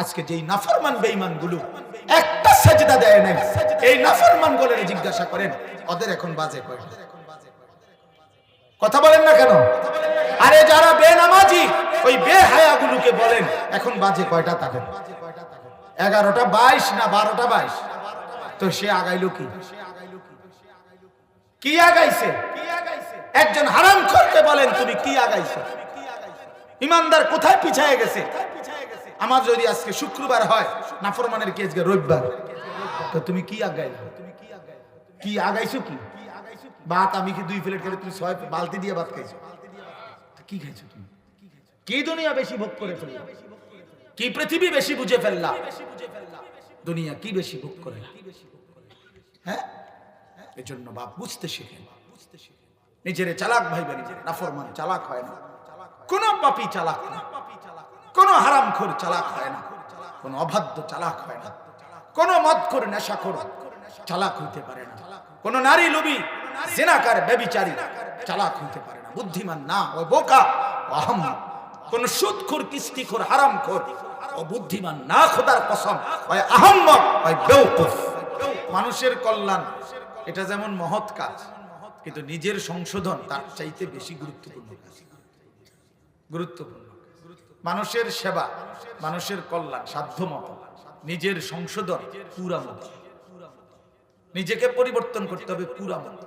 আজকে যেই নাফরমান বেঈমানগুলো একটা সাজদা দেয় নাই, এই নাফরমানগুলোর জিজ্ঞাসা করেন, ওদের এখন বাজে কয়টা কথা বলেন না কেন? আরে যারা বেনামাজি, ওই বেহায়া গুলোকে বলেন, এখন বাজে কয়টা তাদের? এগারোটা বাইশ না বারোটা বাইশ? তো সে আগাইলো কি? কি আগাইছে? একজন হারাম করতে বলেন, তুমি কি আগাইছো? ইমানদার কোথায় পিছায় গেছে? আমার যদি আজকে শুক্রবার হয়, নাফরমানের কেস গে রবিবার। তো তুমি কি আগাইলা? কি আগাইছো কি? ভাত আমি কি দুই প্লেট খেলে তুমি ছয় বালতি দিয়ে ভাত খাইছো? কি খাইছো তুমি? কি দুনিয়া বেশি ভোগ করে ফেললা কি পৃথিবী বেশি বুঝে ফেললা? দুনিয়া কি বেশি ভোগ করে? হ্যাঁ? এজন্য বাপ, বুঝতে শিখেন। নিজেরে চালাক ভাইবেন নাফরমান চালাক হয় না। কোন পাপি চালাক না। কোন হারাম খোর চালাক হয় না। কোন অবাধ্য চালাক হয় না। কোন মদখোর নেশাখোর চালাক হইতে পারে না। কোন নারী লোভী জেনাকার ব্যবিচারী চালাক হইতে পারে না। বুদ্ধিমান না ও বোকা অহম কোন সুদখোর, কিস্তিখোর, হারামখোর ও বুদ্ধিমান না, খোদার কসম, হয় আহম্মক, হয় বেউকুফ মানুষের কল্যাণ, এটা যেমন মহৎ কাজ, কিন্তু নিজের সংশোধন তার চাইতে বেশি গুরুত্বপূর্ণ কাজ। গুরুত্বপূর্ণ। মানুষের সেবা, মানুষের কল্যাণ সাধ্য মতো নিজের সংশোধন পুরা মতো নিজেকে পরিবর্তন করতে হবে পুরা মতো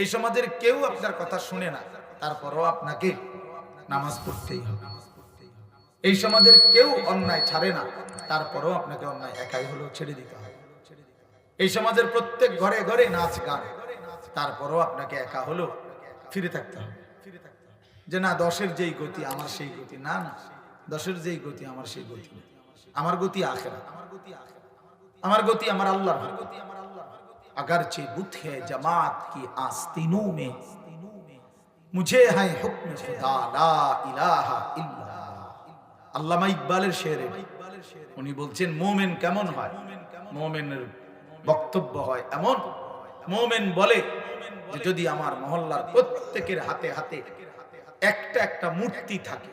এই সমাজের কেউ আপনার কথা শুনে না, তারপরও আপনাকে নামাজ পড়তেই হবে। এই সমাজের কেউ অন্যায় ছাড়ে না, তারপরও আপনাকে অন্যায় একাই হলেও ছেড়ে দিতে হবে। এই সমাজের প্রত্যেক ঘরে ঘরে নাচ গান, তারপরও আপনাকে একা হলেও ফিরে থাকতে হবে। যে না, দশের যেই গতি, আমার সেই গতি, না না। দশের যেই গতি আমার সেই গতি না। আমার গতি আখেরা আমার গতি আমার আল্লাহর গতি अगरचे बुत है जमात की आस्तीनों में मुझे है हुक्म खुदा ला इलाहा इल्लाल्लाह আল্লামা ইকবালের শেরে উনি বলছেন মোমেন কেমন হয় মোমেনের বক্তব্য হয় এমন মোমেন বলে যে যদি আমার মহল্লার প্রত্যেকের হাতে হাতে একটা একটা মূর্তি থাকে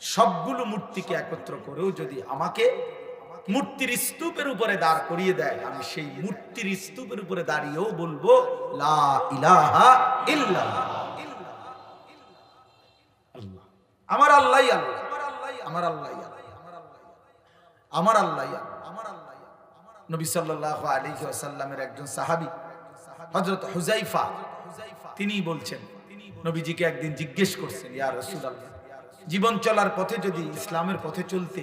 সবগুলো মূর্তিকে একত্র করেও যদি আমাকে মূর্তির স্তূপের উপরে দাঁড় করিয়ে দেয়, আমি সেই মূর্তির স্তূপের উপরে দাঁড়িয়েও বলব আমার আল্লাহ আল্লাহ। আমার আল্লাহ। আমার আল্লাহ আল্লাহ। নবী আলাইহি ওয়াসাল্লামের একজন সাহাবী, হযরত হুজাইফা তিনি বলছেন, নবীজিকে একদিন জিজ্ঞেস করছেন, ইয়া রাসূলুল্লাহ জীবন চলার পথে যদি ইসলামের পথে চলতে,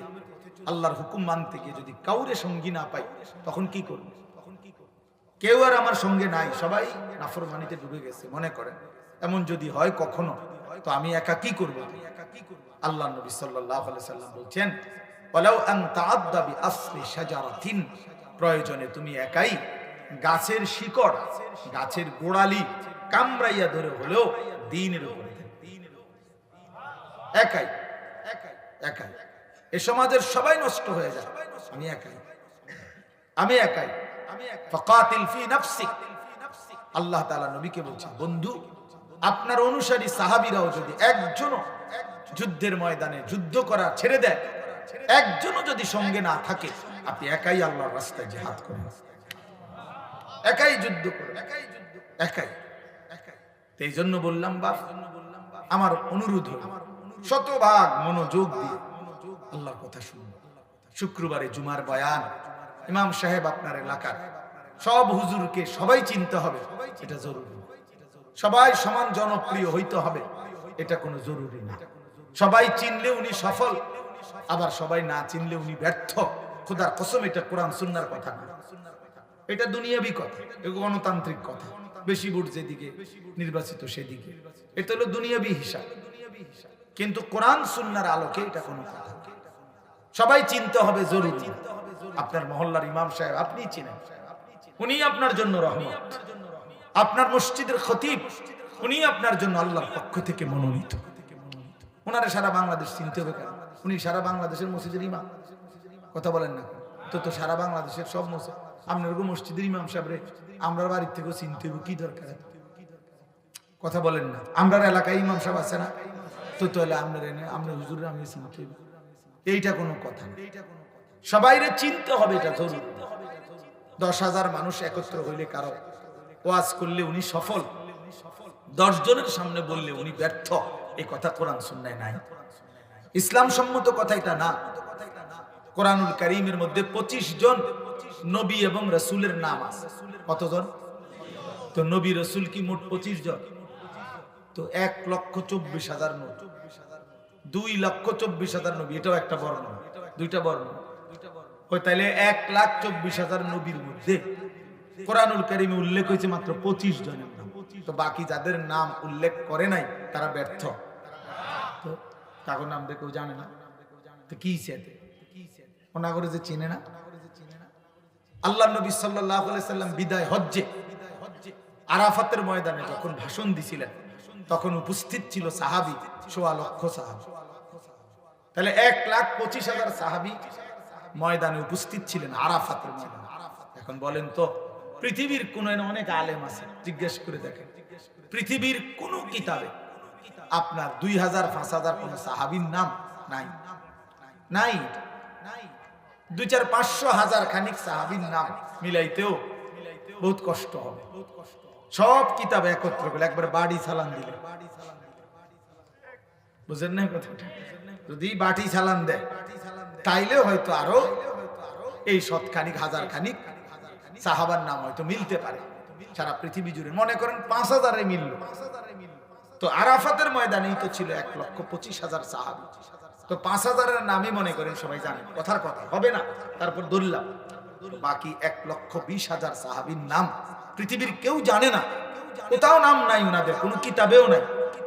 আল্লাহর হুকুম মানতে গিয়ে যদি কাউরে সঙ্গী না পাই, তখন কি করব? কেউ আর আমার সঙ্গে নাই, সবাই নাফরমানিতে ডুবে গেছে, মনে করেন। এমন যদি হয় কখনো, তো আমি একা কি করব? আল্লাহ নবী সাল্লাম বলছেন প্রয়োজনে তুমি একাই গাছের শিকড়, গাছের গোড়ালি কামড়াইয়া ধরে হলেও দিনের উপরে একাই একাই। এ সমাজের সবাই নষ্ট হয়ে যায়। আমি একাই। আমি একাই। ফাকাতিল ফি নাফসিক আল্লাহ তাআলা নবীকে বলছেন, বন্ধু, আপনার অনুসারী সাহাবীরাও যদি একজনও যুদ্ধের ময়দানে যুদ্ধ করা ছেড়ে দেয়, একজনও যদি সঙ্গে না থাকে, আপনি একাই আল্লাহর রাস্তায় জিহাদ করেন। একাই যুদ্ধ করেন। একাই। তো এই জন্য বললাম, বাপ, আমার অনুরোধ হল শতভাগ মনোযোগ দিয়ে। আল্লাহর কথা শুনুন। শুক্রবারে জুমার বয়ান ইমাম সাহেব আপনার এলাকার। সব হুজুরকে সবাই চিনতে হবে, এটা জরুরি। সবাই সমান জনপ্রিয় হইতে হবে, এটা কোনো জরুরি না। সবাই চিনলে উনি সফল, আবার সবাই না চিনলে উনি ব্যর্থ। খোদার কসম, এটা কোরআন সুন্নার কথা না। এটা দুনিয়াবি কথা এগুলো গণতান্ত্রিক কথা। বেশি ভোট যেদিকে, নির্বাচিত সেদিকে। এটা হলো দুনিয়াবি হিসাব। কিন্তু কোরআন সুন্নার আলোকে এটা কোনো কথা সবাই চিনতে হবে জরুরি। আপনার মহল্লার ইমাম সাহেব আপনি চিনেন। উনি আপনার জন্য রহমত। আপনার মসজিদের খতিব উনি আপনার জন্য আল্লাহর পক্ষ থেকে মনোনীত। ওনারা সারা বাংলাদেশ চিনতে হবে কেন? উনি সারা বাংলাদেশের মসজিদের ইমাম। কথা বলেন না তো তো সারা বাংলাদেশের সব মসজিদ আপনার মসজিদের ইমাম সাহেব আমরা বাড়ির থেকেও চিনতে হবে কি দরকার? কথা বলেন না। আমরা এলাকায় ইমাম সাহেব আছে না? তো তো হলে আপনার এনে হুজুর আমি চিনতে এইটা কোনো কথা না। সবাইরে চিনতে হবে এটা জরুরি দশ হাজার মানুষ একত্র হইলে কারও ওয়াজ করলে উনি সফল। দশ জনের সামনে বললে উনি ব্যর্থ। এই কথা কোরআন শুননায় নাই। ইসলাম সম্মত কথা এটা না। কোরআনুল করিমের মধ্যে পঁচিশ জন নবী এবং রসুলের নাম আছে। কতজন? তো নবী রসুল কি মোট পঁচিশ জন? তো এক লক্ষ চব্বিশ হাজার নবী। দুই লক্ষ চব্বিশ হাজার নবী, এটাও একটা বর্ণ। দুইটা বর্ণ। ওই এক লাখ চব্বিশ হাজার নবীর মধ্যে কোরআনুল কারিমে উল্লেখ হয়েছে মাত্র পঁচিশ জনের নাম। তো বাকি যাদের নাম উল্লেখ করে নাই, তারা ব্যর্থ। তো কাগর নাম জানে না। তো কি সেতে ওনা করে যে চিনে না। আল্লাহ নবী সাল্লাহ সাল্লাম বিদায় হজ্জে, আরাফাতের ময়দানে যখন ভাষণ দিছিলেন তখন উপস্থিত ছিল সাহাবি, সোয়া লক্ষ সাহাবি। তাহলে এক লাখ পঁচিশ হাজার সাহাবি ময়দানে উপস্থিত ছিলেন, আরাফাতের এখন বলেন তো, পৃথিবীর কোন অনেক আলেম আছে, জিজ্ঞেস করে দেখেন। পৃথিবীর কোন কিতাবে আপনার দুই হাজার, পাঁচ হাজার কোন সাহাবির নাম নাই? নাই। দুই চার পাঁচশো হাজার খানিক সাহাবির নাম মিলাইতেও বহুত কষ্ট হবে। সব কিতাব একত্র করে একবার বাড়ি সালান দিলে। বুঝেন না কথাটা? যদি বাটি চালান দেয় তাইলে হয়তো আরও এই শতখানিক হাজার খানিক সাহাবার নাম হয়তো মিলতে পারে। সারা পৃথিবী জুড়ে। মনে করেন পাঁচ হাজারে মিলল। তো আরাফাতের ময়দানেই তো ছিল এক লক্ষ পঁচিশ হাজার সাহাবি। তো পাঁচ হাজারের নামই মনে করেন সবাই জানে। কথার কথা, হবে না? তারপর ধরলাম, বাকি এক লক্ষ বিশ হাজার সাহাবির নাম পৃথিবীর কেউ জানে না। কোথাও নাম নাই ওনাদের কোনো কিতাবেও নাই।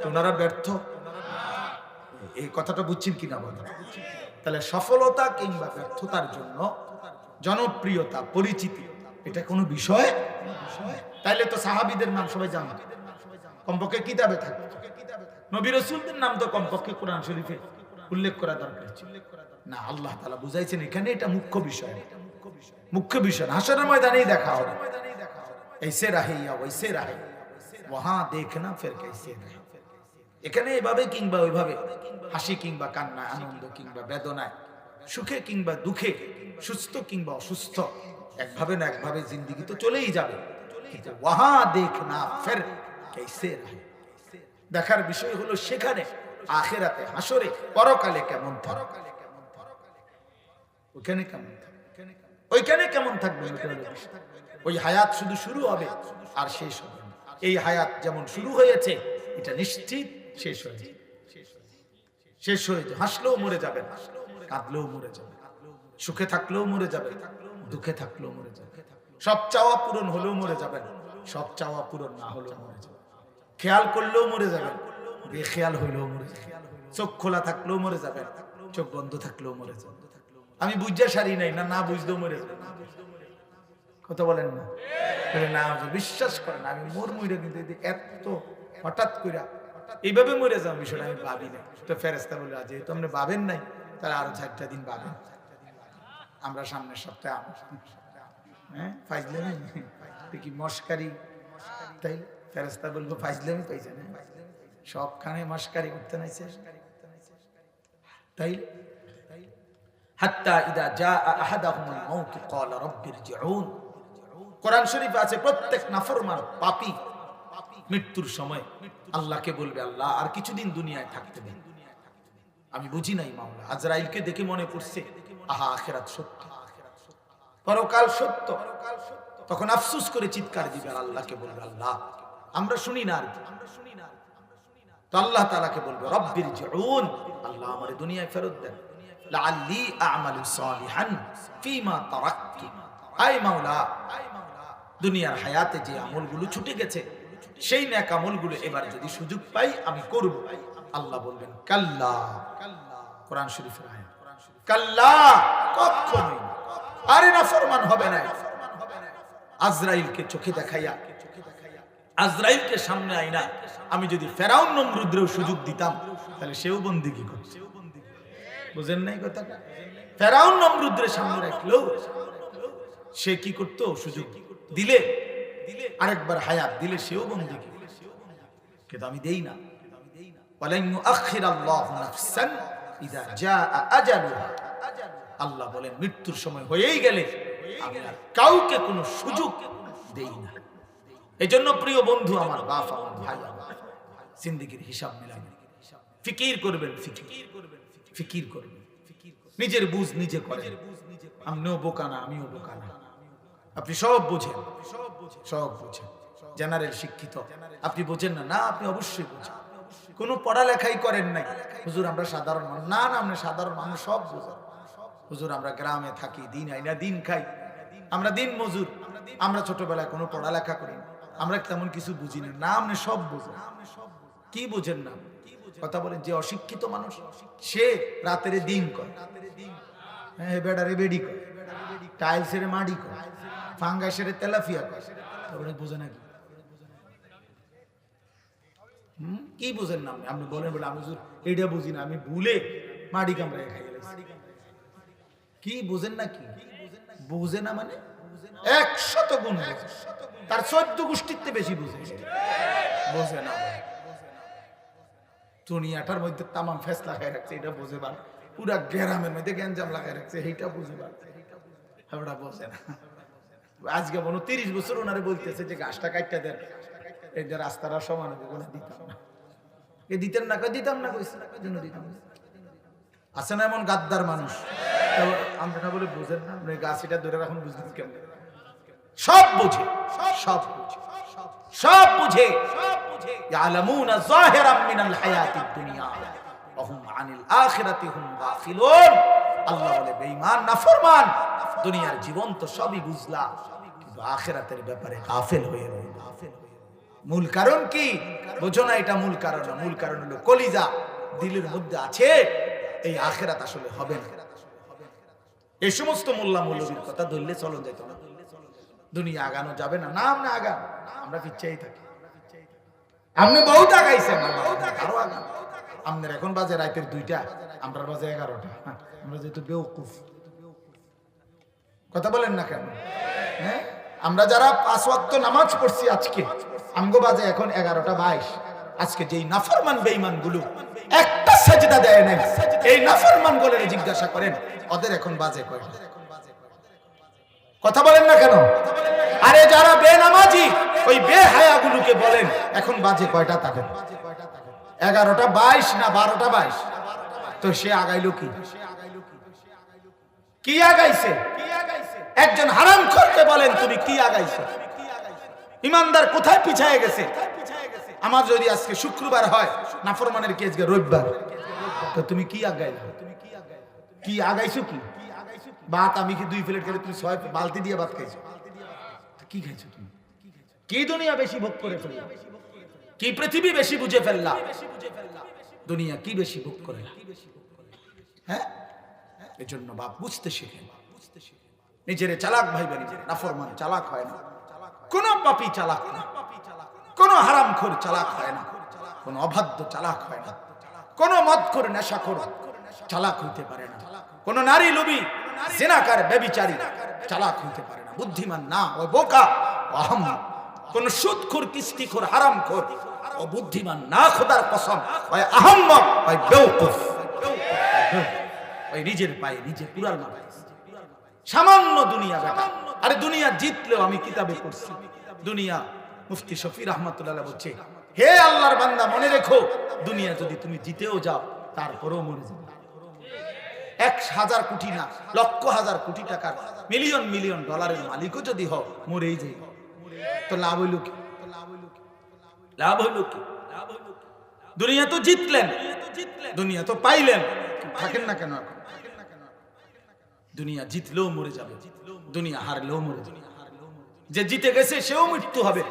ওনারা ব্যর্থ। এই কথাটা বুঝছেন কিনা বলেন? তাহলে সফলতা কিংবা ব্যর্থতার জন্য জনপ্রিয়তা, পরিচিতি, এটা কোনো বিষয়? তাইলে তো সাহাবিদের নাম সবাই জানে। কমপক্ষে কিতাবে থাকে নবী রসুলদের নাম তো কমপক্ষে কোরআন শরীফে উল্লেখ করা দরকার না, আল্লাহ তালা বুঝাইছেন এখানে এটা মুখ্য বিষয়। মুখ্য বিষয় না। হাসরের ময়দানেই দেখা হবে। ऐसे रहे या वैसे रहे वहां देखना फिर कैसे रहे এখানে এভাবে কিংবা ওইভাবে হাসি কিংবা কান্না আনন্দ কিংবা বেদনায় সুখে কিংবা দুঃখে সুস্থ কিংবা অসুস্থ একভাবে না একভাবে জিন্দিগি তো চলেই যাবে কিন্তু ওয়াহা দেখ না ফের কেসে রাহে দেখার বিষয় হলো সেখানে আখেরাতে হাসরে পরকালে কেমন থাকবে ওখানে কেমন থাকবে ওইখানে কেমন থাকবে ওইটা হলো বিষয়। ওই হায়াত শুধু শুরু হবে আর শেষ হবে এই হায়াত যেমন শুরু হয়েছে এটা নিশ্চিত শেষ হয়ে শেষ হয়ে যাবে হাসলেও মরে যাবেন কাঁদলেও মরে যাবে সুখে থাকলেও মরে যাবে দুঃখে থাকলেও মরে যাবে সব চাওয়া পূরণ হলেও মরে যাবেন সব চাওয়া পূরণ না হলেও মরে যাবে খেয়াল করলেও মরে যাবেন বেখেয়াল হইলেও মরে যাবেন চোখ খোলা থাকলেও মরে যাবেন চোখ বন্ধ থাকলেও মরে যাবেন আমি বুঝতে সারি নাই না না বুঝতেও মরে যাবেন কথা বলেন না। না বিশ্বাস করেন আমি মোর মরে কিন্তু এত হঠাৎ করে এইভাবে মরে যাও বিষয়টা আমি ভাবি নাই। তো ফেরেস্তা বলে যেহেতু আপনি ভাবেন নাই, তাহলে আরও চারটা দিন ভাবেন। আমরা সামনের সপ্তাহে হ্যাঁ ফাইজলামি? কি মস্কারি? তাই ফেরেস্তা বলব ফাইজলামি পাইছে না সবখানে মস্কারি করতে নাইছে তাই হাত্তা ইদা জা আহাদাহুমুল মাউত, ক্বালা রাব্বিরজিউন কোরআন শরীফে আছে প্রত্যেক নাফরমান পাপী মৃত্যুর সময় আল্লাহকে বলবে, আল্লাহ, আর কিছুদিন দুনিয়ায় থাকতে দিন আমি বুঝি নাই মামলা আজরাইলকে দেখে মনে পড়ছে, আহা, আখেরাত সত্য। পরকাল সত্য। তখন আফসুস করে চিৎকার দিবে, আর আল্লাহকে বলবে, আল্লাহ, আমরা শুনি না আর তো আল্লাহ তালাকে বলবে, রব্বির জিউন, আল্লাহ আমার দুনিয়ায় ফেরত দেন। লাআল্লি আ'মালু সালিহান ফীমা তারাকতু আই মাওলা দুনিয়ার হায়াতে যে আমলগুলো ছুটে গেছে, সেই নেক আমলগুলো এবার যদি সুযোগ পাই, আমি করব। আল্লাহ বলবেন, কাল্লা। কোরআন শরীফের আয়াত। কাল্লা? কখনোই আরে না ফরমান হবে না। আজরাইলকে চোখে দেখাইয়া, আজরাইলকে সামনে আইনা, আমি যদি ফেরাউন নমরুদ্রেও সুযোগ দিতাম, তাহলে সেও বন্দি কি করছে বুঝেন নাই কথাটা? ফেরাউন নমরুদ্রের সামনে রাখলেও সে কি করতো? সুযোগ দিলে। আরেকবার হায়াত দিলে সেও বন্দিকে কিন্তু আমি দেই না। আল্লাহ বলেন, মৃত্যুর সময় হয়েই গেলে কাউকে কোন সুযোগ দেই না। এই জন্য প্রিয় বন্ধু, আমার বাপ, আমার ভাই, আমার জিন্দিগির হিসাব মিলাবেন ফিকির করবেন ফিকির। করবেন ফিকির করবেন। নিজের বুঝ নিজে করেন। আমিও বোকা না, আমিও বোকা না। আপনি সব বোঝেন। সব বোঝেন। জেনারেল শিক্ষিত। আপনি বোঝেন না? না, আপনি অবশ্যই বোঝেন। কোনো পড়ালেখাই করেন নাই। হুজুর, আমরা সাধারণ মানুষ। না না, আমরা সাধারণ মানুষ সব বোঝেন। হুজুর, আমরা গ্রামে থাকি, দিন আইনা দিন খাই। আমরা দিন মজুর। আমরা ছোটবেলায় কোনো পড়ালেখা করি না। আমরা তেমন কিছু বুঝি না। না আপনি সব বুঝেন। কি বুঝেন না? কথা বলেন, যে অশিক্ষিত মানুষ, সে রাতের দিন করে। হ্যাঁ বেডারে বেডি করে। টাইলসের মাড়ি করে। ফাঙ্গাসের তেলাফিয়া তারপরে বোঝে নাকি? কি বোঝেন না আপনি? বলেন বলে, আমি এইটা বুঝি না, আমি ভুলে মাড়ি কামড়ায় খাই। কি বোঝেন না কি? বুঝে না মানে? একশত গুণ। তার চোদ্দ গোষ্ঠীতে বেশি বুঝে। বোঝে না। দুনিয়াটার মধ্যে তামাম ফেস লাগাই রাখছে, এটা বুঝে পার গ্রামের মধ্যে গ্যাঞ্জাম লাগাই রাখছে, এইটা বুঝে পার ওটা বোঝে না। আজকে মনে তিরিশ বছর ওনারে বলতেছে যে গাছটা কাটতে দেন। এই যে রাস্তাটা সমান হবে বলে দিতাম না। এ দিতেন না কই দিতাম না জন্য দিতাম আছে না এমন গাদ্দার মানুষ? আমরা না বলে বুঝেন না আপনি গাছ এটা ধরে রাখুন, বুঝলেন কেমন? সব বুঝে সব বুঝে সব বুঝে। ইয়ালামুনা যাহিরাম মিনাল হায়াতিদ দুনিয়া ওয়া আনিল আখিরাতি গাফিলুন আল্লাহ বলে, বেঈমান, নাফরমান। দুনিয়ার জীবন তো সবই বুঝলা কিন্তু আখিরাতের ব্যাপারে গাফিল হয়ে রইল মূল কারণ কি? বোঝো না, এটা মূল কারণ। মূল কারণ হলো কলিজা দিলের মধ্যে আছে, এই আখেরাত আসলে হবে না। এই সমস্ত মোল্লা মৌলবীর কথা ধরলে চলন যেত না। দুনিয়া আগানো যাবে না। না, আমরা আগান আমরা পিছিয়েই থাকি। আপনি বহুত আগাইছেন আরও আগান। আপনার এখন বাজে রাতের দুইটা আমরা বাজে এগারোটা। আমরা যেহেতু বেউকুফ কথা বলেন না কেন? হ্যাঁ? আমরা যারা পাঁচ ওয়াক্ত নামাজ পড়ছি আজকে, আমগো বাজে এখন এগারোটা বাইশ। আজকে যেই নাফরমান বেইমানগুলো একটা সেজদা দেয় নাই, এই নাফরমানগুলোর জিজ্ঞাসা করেন, ওদের এখন বাজে কয়টা? কথা বলেন না কেন? আরে যারা বেনামাজি, ওই বেহায়াগুলোকে বলেন, এখন বাজে কয়টা তাদের? এগারোটা বাইশ না বারোটা বাইশ? তো সে আগাইলো কি? কি আগাইছে? একজন হারাম করতে বলেন তুমি কি আগাইছো? ইমানদার কোথায় পিছায় গেছে? আমার যদি আজকে শুক্রবার হয়, নাফরমানের কেস গে রবিবার? তো তুমি কি আগাইলা? কি আগাইছো কি? ভাত আমি কি দুই প্লেট খেলে তুমি ছয় বালতি দিয়ে ভাত খাইছো? কি খাইছো তুমি? কি দুনিয়া বেশি ভোগ করে ফেললা কি পৃথিবী বেশি বুঝে ফেললা? দুনিয়া কি বেশি ভোগ করে? হ্যাঁ? এজন্য বাপ বুঝতে শিখেন। নিজের চালাক ভাইবেন নাফরমান চালাক হয় না। কোন পাপি চালাক না। কোন হারামখোর চালাক হয় না। কোন অবাধ্য চালাক হয় না। কোন মদখোর, নেশাখোর চালাক হইতে পারে না। কোন নারী লোভী, জেনাকার ব্যবিচারী চালাক হইতে পারে না। বুদ্ধিমান না ও বোকা ও আহম কোন সুদখোর, কিস্তিখোর, হারামখোর ও বুদ্ধিমান না খোদার কসম ওই আহম্মক ওই বেউকুফ ওই নিজের পায়ে নিজে কুড়াল মারে সামান্য দুনিয়া আরে দুনিয়া জিতলেও আমি কিতাবে পড়ছি। দুনিয়া মুফতি শফি রহমতুল্লাহ বলছে, হে আল্লাহর বান্দা, মনে রেখো, দুনিয়া যদি তুমি জিতেও যাও, তারপরেও মরে যাবে। এক হাজার কোটি না, লক্ষ হাজার কোটি টাকার, মিলিয়ন মিলিয়ন ডলারের মালিকও যদি হও, মরেই যাই তো লাভ হইল কি? লাভ হইল কি? দুনিয়া তো জিতলেন দুনিয়া তো পাইলেন। থাকেন না কেন দুনিয়া জিতলেও মরে যাবে দুনিয়া হারলেও মরে যাবে। যে জিতে গেছে সেও মৃত্যু হবে।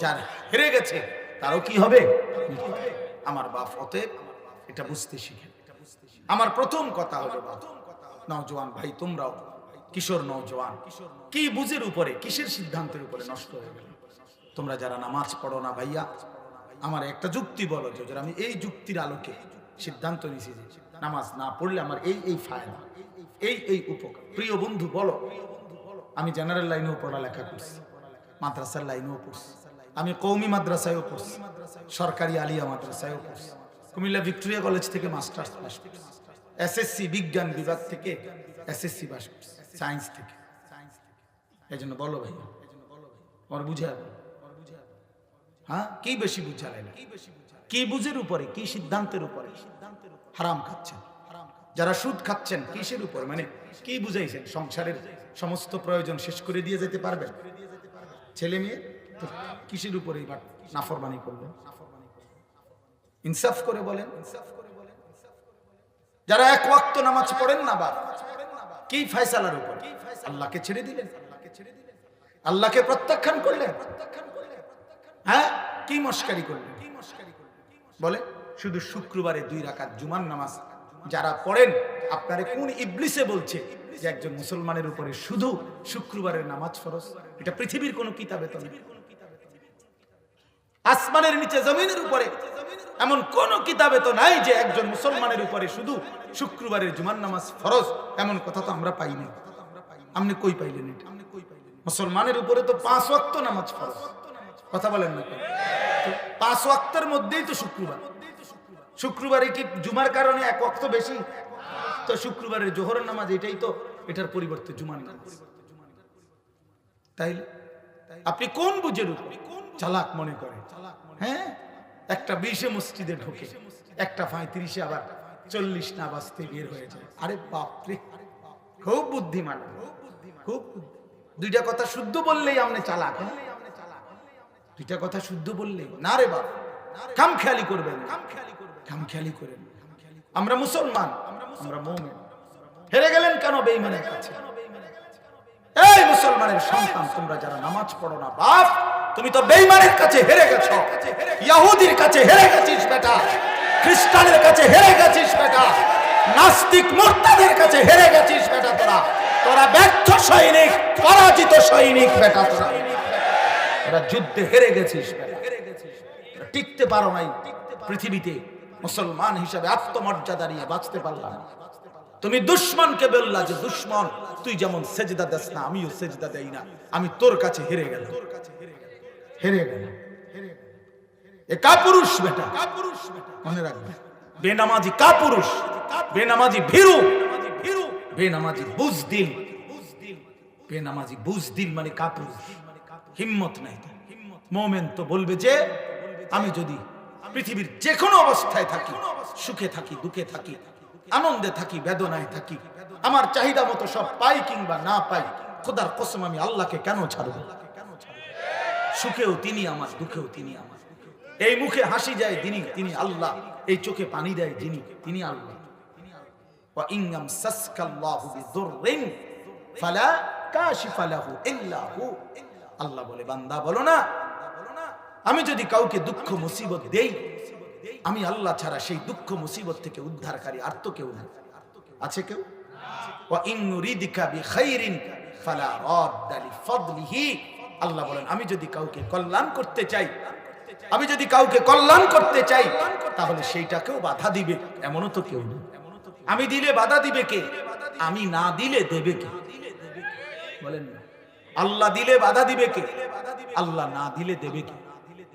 যার হেরে গেছে তারও কি হবে? আমার বাপ অতএব এটা বুঝতে শিখে। আমার প্রথম কথা হলো নওজোয়ান ভাই তোমরাও কিশোর নওজোয়ান কি বুঝের উপরে কিসের সিদ্ধান্তের উপরে নষ্ট হয়ে গেল? তোমরা যারা নামাজ পড়ো না ভাইয়া, আমার একটা যুক্তি বলো যে আমি এই যুক্তির আলোকে সিদ্ধান্ত নিছি যে নামাজ না পড়লে আমার এই এই ফায়দা, এই এই উপকার। প্রিয় বন্ধু, বলো, আমি জেনারেল লাইনেও পড়ালেখা করছি, মাদ্রাসার লাইনেও পড়ছি, আমি কৌমি মাদ্রাসায়ও পড়ছি, সরকারি আলিয়া মাদ্রাসায়ও পড়ছি, কুমিল্লা ভিক্টোরিয়া কলেজ থেকে মাস্টার্স পাস করছি এসএসসি বিজ্ঞান বিভাগ থেকে এসএসসি পাস করছি সায়েন্স থেকে সায়েন্স থেকে। এই জন্য বলো ভাই ওর বুঝাবো হ্যাঁ? কি বেশি বুঝালে না? কি বুঝের উপরে কি সিদ্ধান্তের উপরে? হারাম খাচ্ছেন। যারা সুদ খাচ্ছেন কিসের উপর? মানে কি বুঝাইছেন? সংসারের সমস্ত প্রয়োজন শেষ করে দিয়ে যেতে পারবেন? ছেলে মেয়ে? তো কিসের উপরে এবার নাফরমানি করবেন? ইনসাফ করে বলেন। যারা এক ওয়াক্ত নামাজ পড়েন না বা কি ফয়সালার উপর? আল্লাহকে ছেড়ে দিলেন। আল্লাহকে প্রত্যাখ্যান করলেন। হ্যাঁ? কি মস্কারি করলেন? বলে, শুধু শুক্রবারে দুই রাকাত জুমার নামাজ যারা পড়েন, আপনারে কোন ইবলিসে বলছে যে একজন মুসলমানের উপরে শুধু শুক্রবারের নামাজ ফরজ? এটা পৃথিবীর কোন কিতাবে তো আসমানের নিচে জমিনের উপরে এমন কোন কিতাবে তো নাই যে একজন মুসলমানের উপরে শুধু শুক্রবারের জুমার নামাজ ফরজ? এমন কথা তো আমরা পাইনি আপনি কই পাইলেন এটা? মুসলমানের উপরে তো পাঁচ ওয়াক্ত নামাজ ফরজ। কথা বলেন না পাঁচ ওয়াক্তের মধ্যেই তো শুক্রবার। শুক্রবারে কি জুমার কারণে এক ওয়াক্ত বেশি? তো শুক্রবারের জোহরের নামাজ, এটাই তো এটার পরিবর্তে জুমার নামাজ। তাইলে আপনি কোন বুঝের চালাক মনে করে হ্যাঁ? একটা বিশে মসজিদে ঢোকে, একটা পঁয়ত্রিশে আবার চল্লিশ না বাজতে বের হয়ে যায়। আরে বাপরে! খুব বুদ্ধিমান। খুব দুইটা কথা শুদ্ধ বললেই আপনি চালাক হ্যাঁ? দুইটা কথা শুদ্ধ বললে? না রে বাপ। কাম খেয়ালি করবেন। কাম খেয়ালি করেন। আমরা মুসলমান, আমরা মোমেন। হেরে গেলেন কেন বেইমানের কাছে? এই মুসলমানের সন্তান, তোমরা যারা নামাজ পড়ো না, বাপ, তুমি তো বেইমানের কাছে হেরে গেছো। ইয়াহুদির কাছে হেরে গেছিস বেটা। খ্রিস্টানের কাছে হেরে গেছিস বেটা। নাস্তিক মোর্তাদের কাছে হেরে গেছিস বেটা তোরা। তোরা ব্যর্থ সৈনিক, পরাজিত সৈনিক বেটা তোরা। তোরা যুদ্ধে হেরে গেছিস, টিকতে পারো নাই পৃথিবীতে। মুসলমান হিসাবে আত্মমর্যাদা নিয়ে বাঁচতে পারলাম। তুমি দুশ্মনকে বললা যে, দুশ্মন, তুই যেমন সেজদা দেস না, আমিও সেজদা দেই না। আমি তোর কাছে হেরে গেলাম। হেরে গেল এ কাপুরুষ বেটা, মনে রাখবে। বেনামাজি কাপুরুষ, বেনামাজি ভীরু, বেনামাজি বুজদিল বেনামাজি বুজদিল মানে কাপুরুষ। হিম্মত নাই। মোমেন তো বলবে যে, আমি যদি পৃথিবীর যে কোনো অবস্থায় থাকি, সুখে থাকি, দুঃখে থাকি, আনন্দে থাকি, বেদনায় থাকি, আমার চাহিদা মতো সব পাই কিংবা না পাই, খোদার কসম আমি আল্লাহকে কেন ছাড়ব? সুখেও তিনি আমার, দুঃখেও তিনি আমার। এই মুখে হাসি যায় তিনি তিনি আল্লাহ। এই চোখে পানি দেয় যিনি তিনি আল্লাহ। ইংগাম সাসকাল্লাহু কাশি ফালা আল্লাহ বলে, বান্দা বলো না। আমি যদি কাউকে দুঃখ, মুসিবত দেই, আমি আল্লাহ ছাড়া সেই দুঃখ, মুসিবত থেকে উদ্ধারকারী আর তো কেউ নাই। আছে কেউ? বলেন, আমি যদি কাউকে করতে চাই, আমি যদি কাউকে করতে চাই, তাহলে সেইটাকেও বাধা দিবে তো কেউ আমি দিলে বাধা দিবে কে? আমি না দিলে দেবে কে? বলেন না। আল্লাহ দিলে বাধা দিবে কে? আল্লাহ না দিলে দেবে কে?